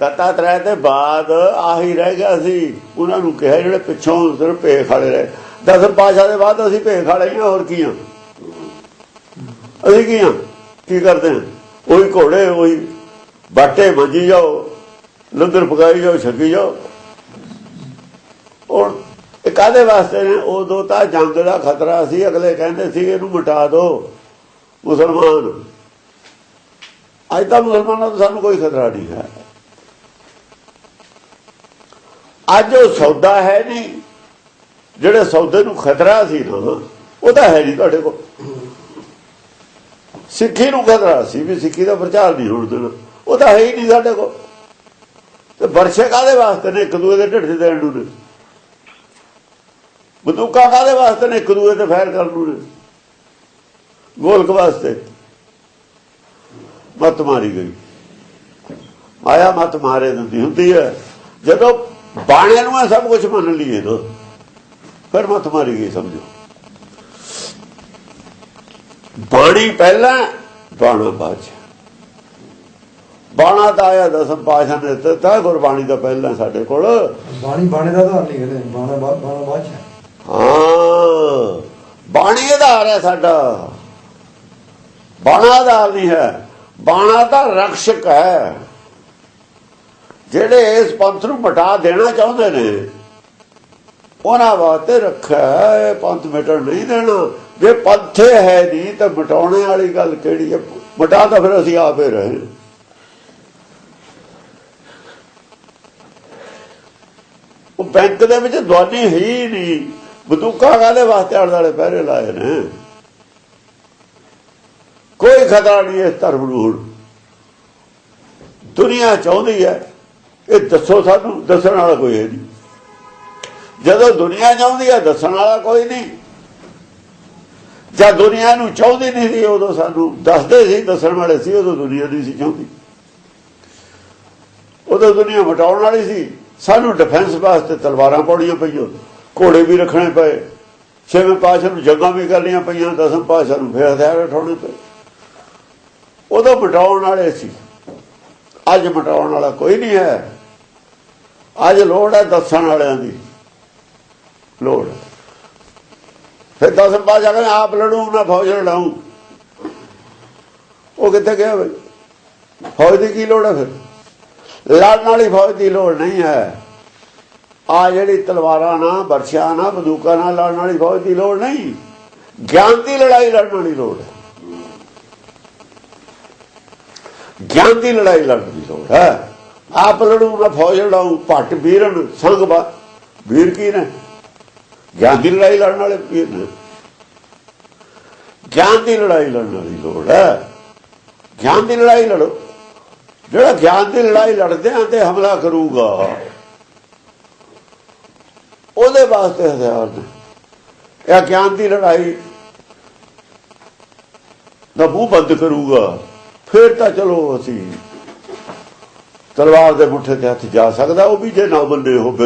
ਤਤਾ ਤਰੇ ਤੇ ਬਾਅਦ ਆਹੀ ਰਹਿ ਗਿਆ ਸੀ। ਉਹਨਾਂ ਨੂੰ ਕਿਹਾ ਜਿਹੜੇ ਪਿੱਛੋਂ ਸਿਰ ਭੇਖ ਖੜੇ ਰਹੇ। ਦਸ ਪਾਸ਼ਾ ਦੇ ਬਾਅਦ ਅਸੀਂ ਭੇਖ ਖੜੇ ਹਾਂ ਹੋਰ ਕੀ ਆ? ਅਸੀਂ ਕੀ ਹਾਂ ਕੀ ਕਰਦੇ ਹਾਂ ਉਹੀ ਘੋੜੇ, ਉਹੀ ਬਾਟੇ ਮੰਜੀ ਜਾਓ, ਲੰਗਰ ਪਕਾਈ ਜਾਓ, ਛਕੀ ਜਾਓ। ਔਰ ਇਹ ਕਾਦੇ ਵਾਸਤੇ ਨੇ? ਉਦੋਂ ਤਾਂ ਜੰਗ ਦਾ ਖਤਰਾ ਸੀ। ਅਗਲੇ ਕਹਿੰਦੇ ਸੀ, ਇਹਨੂੰ ਮਿਟਾ ਦਿਓ ਮੁਸਲਮਾਨ। ਅੱਜ ਤਾਂ ਮੁਸਲਮਾਨਾਂ ਤੋਂ ਸਾਨੂੰ ਕੋਈ ਖਤਰਾ ਨਹੀਂ ਹੈ। ਅੱਜ ਉਹ ਸੌਦਾ ਹੈ ਨਹੀਂ, ਜਿਹੜੇ ਸੌਦੇ ਨੂੰ ਖਤਰਾ ਸੀ ਨਾ, ਉਹ ਤਾਂ ਹੈ ਨਹੀਂ ਤੁਹਾਡੇ ਕੋਲ। ਸਿੱਖੀ ਨੂੰ ਖਤਰਾ ਸੀ ਵੀ ਸਿੱਖੀ ਦਾ ਪ੍ਰਚਾਰ ਨਹੀਂ ਹੋਣ ਦੇਣਾ। ਉਹ ਤਾਂ ਹੈ ਹੀ ਨਹੀਂ ਸਾਡੇ ਕੋਲ। ਤੇ ਵਰਸ਼ੇ ਕਾਦੇ ਵਾਸਤੇ ਨੇ ਇੱਕ ਦੂਏ ਦੇ ਢਿੱਡ ਦੇਣ ਨੂੰ ਨੇ? ਬੰਦੂਕਾਂ ਕਾਦੇ ਵਾਸਤੇ ਨੇ ਇੱਕ ਦੂਏ ਤੇ ਫਾਇਰ ਕਰਨ ਨੂੰ ਨੇ? ਗੋਲਕ ਵਾਸਤੇ ਮਤ ਮਾਰੀ ਗਈ। ਮਾਇਆ ਮਤ ਮਾਰੇ ਦਿੰਦੀ ਹੁੰਦੀ ਹੈ। ਜਦੋਂ ਬਾਣੇ ਨੂੰ ਸਭ ਕੁਝ ਮੰਨ ਲਈਏ ਨਾ ਫਿਰ ਮਤ ਮਾਰੀ ਗਈ ਸਮਝੋ। ਬਾਣੀ ਪਹਿਲਾਂ ਬਾਣਾ ਬਾਅਦ। ਬਾਣਾ ਤਾਂ ਆਇਆ ਦਸਮ ਪਾਸ਼ਾ ਨੇ ਦਿੱਤਾ ਗੁਰਬਾਣੀ ਦਾ ਪਹਿਲਾਂ ਸਾਡੇ ਕੋਲ। ਬਾਣੀ ਬਾਣੇ ਦਾ ਆਧਾਰ ਨਹੀਂ ਕਹਿੰਦੇ ਬਾਣਾ ਬਾਣਾ ਬਾਅਦ ਹੈ। ਬਾਣੀ ਆਧਾਰ ਹੈ ਸਾਡਾ। ਬਾਣਾ ਆਧਾਰ ਨਹੀਂ ਹੈ। ਬਾਣਾ ਤਾਂ ਰਕਸ਼ਕ ਹੈ। ਜਿਹੜੇ ਇਸ ਪੰਥ ਨੂੰ ਮਟਾ ਦੇਣਾ ਚਾਹੁੰਦੇ ਨੇ, ਉਹਨਾਂ ਵਾਸਤੇ ਰੱਖਿਆ ਇਹ ਪੰਥ ਮਿਟਣ ਨਹੀਂ ਦੇਣਾ। ਜੇ ਪੰਥ ਹੈ ਨਹੀਂ ਤਾਂ ਮਟਾਉਣੇ ਵਾਲੀ ਗੱਲ ਕਿਹੜੀ ਹੈ? ਮਟਾ ਤਾਂ ਫਿਰ ਅਸੀਂ ਆਪੇ ਰਹੇ। ਉਹ ਬੈਂਕ ਦੇ ਵਿੱਚ ਦਵਾਨੀ ਹੈ ਹੀ ਨਹੀਂ। ਬੰਦੂਕਾਂ ਕਾਹਦੇ ਵਾਸਤੇ ਆਲੇ ਦੁਆਲੇ ਪਹਿਰੇ ਲਾਏ ਨੇ? ਕੋਈ ਖਤਰਾ ਨਹੀਂ ਇਸ ਧਰਮ ਨੂੰ ਹੁਣ। ਦੁਨੀਆ ਚਾਹੁੰਦੀ ਹੈ ਇਹ ਦੱਸੋ ਸਾਨੂੰ, ਦੱਸਣ ਵਾਲਾ ਕੋਈ ਹੈ ਨਹੀਂ। ਜਦੋਂ ਦੁਨੀਆ ਚਾਹੁੰਦੀ ਹੈ, ਦੱਸਣ ਵਾਲਾ ਕੋਈ ਨਹੀਂ। ਜਦ ਦੁਨੀਆ ਨੂੰ ਚਾਹੁੰਦੀ ਨਹੀਂ ਸੀ, ਉਦੋਂ ਸਾਨੂੰ ਦੱਸਦੇ ਸੀ, ਦੱਸਣ ਵਾਲੇ ਸੀ, ਉਦੋਂ ਦੁਨੀਆ ਨਹੀਂ ਸੀ ਚਾਹੁੰਦੀ। ਉਦੋਂ ਦੁਨੀਆ ਮਟਾਉਣ ਵਾਲੀ ਸੀ। ਸਾਨੂੰ ਡਿਫੈਂਸ ਵਾਸਤੇ ਤਲਵਾਰਾਂ ਪਾਉਣੀਆਂ ਪਈਆਂ, ਘੋੜੇ ਵੀ ਰੱਖਣੇ ਪਏ, ਛੇਵੇਂ ਪਾਸ਼ਾ ਨੂੰ ਜੰਗਾਂ ਵੀ ਕਰਨੀਆਂ ਪਈਆਂ ਦਸਮ ਪਾਸ਼ਾ ਨੂੰ ਫੇਰ ਹਥਿਆਰ ਉਠਾਉਣੇ ਪਏ। ਉਦੋਂ ਮਟਾਉਣ ਵਾਲੇ ਸੀ। ਅੱਜ ਮਟਾਉਣ ਵਾਲਾ ਕੋਈ ਨਹੀਂ ਹੈ। ਅੱਜ ਲੋੜ ਹੈ ਦੱਸਣ ਵਾਲਿਆਂ ਦੀ। ਲੋੜ ਫਿਰ ਦਸਮ ਪਾਸ਼ਾ ਕਹਿੰਦੇ ਆਪ ਲੜੂ, ਨਾ ਫੌਜ ਲੜਾਉ ਉਹ ਕਿੱਥੇ ਗਿਆ ਬਈ? ਫੌਜ ਦੀ ਕੀ ਲੋੜ ਹੈ ਫਿਰ? ਲੜਨ ਵਾਲੀ ਫੌਜ ਦੀ ਲੋੜ ਨਹੀਂ ਹੈ। ਆ ਜਿਹੜੀ ਤਲਵਾਰਾਂ ਨਾਲ ਬਰਛਿਆਂ ਨਾਲ, ਬੰਦੂਕਾਂ ਨਾਲ ਲੜਨ ਵਾਲੀ ਫੌਜ ਦੀ ਲੋੜ ਨਹੀਂ। ਗਿਆਨ ਦੀ ਲੜਾਈ ਲੜਨ ਵਾਲੀ ਲੋੜ ਹੈ। ਗਿਆਨ ਦੀ ਲੜਾਈ ਲੜਨ ਦੀ ਲੋੜ ਹੈ। ਆਪ ਲੜੂ ਨਾ ਫੌਜ ਲੜਾਉ ਭੱਟ ਵੀਰਨ ਸੰਗ ਬਾ ਵੀਰ ਕੀ ਨੇ? ਗਿਆਨ ਦੀ ਲੜਾਈ ਲੜਨ ਵਾਲੇ ਵੀਰ ਨੇ। ਗਿਆਨ ਦੀ ਲੜਾਈ ਲੜਨ ਵਾਲੀ ਲੋੜ ਹੈ। ਗਿਆਨ ਦੀ ਲੜਾਈ ਲੜੋ। ਜਿਹੜਾ ਗਿਆਨ ਦੀ ਲੜਾਈ ਲੜਦੇ ਆਂ ਤੇ ਹਮਲਾ ਕਰੂਗਾ, ਉਹਦੇ ਵਾਸਤੇ ਹਥਿਆਰ ਨੇ। ਇਹ ਗਿਆਨ ਦੀ ਲੜਾਈ ਦਾ ਮੂੰਹ ਬੰਦ ਕਰੂਗਾ, ਫਿਰ ਤਾਂ ਚਲੋ ਅਸੀਂ ਤਲਵਾਰ ਦੇ ਮੁੱਠੇ ਤੇ ਹੱਥ ਜਾ ਸਕਦਾ ਉਹ ਵੀ ਜੇ ਨਾ ਮੰਨੇ ਹੋਵੇ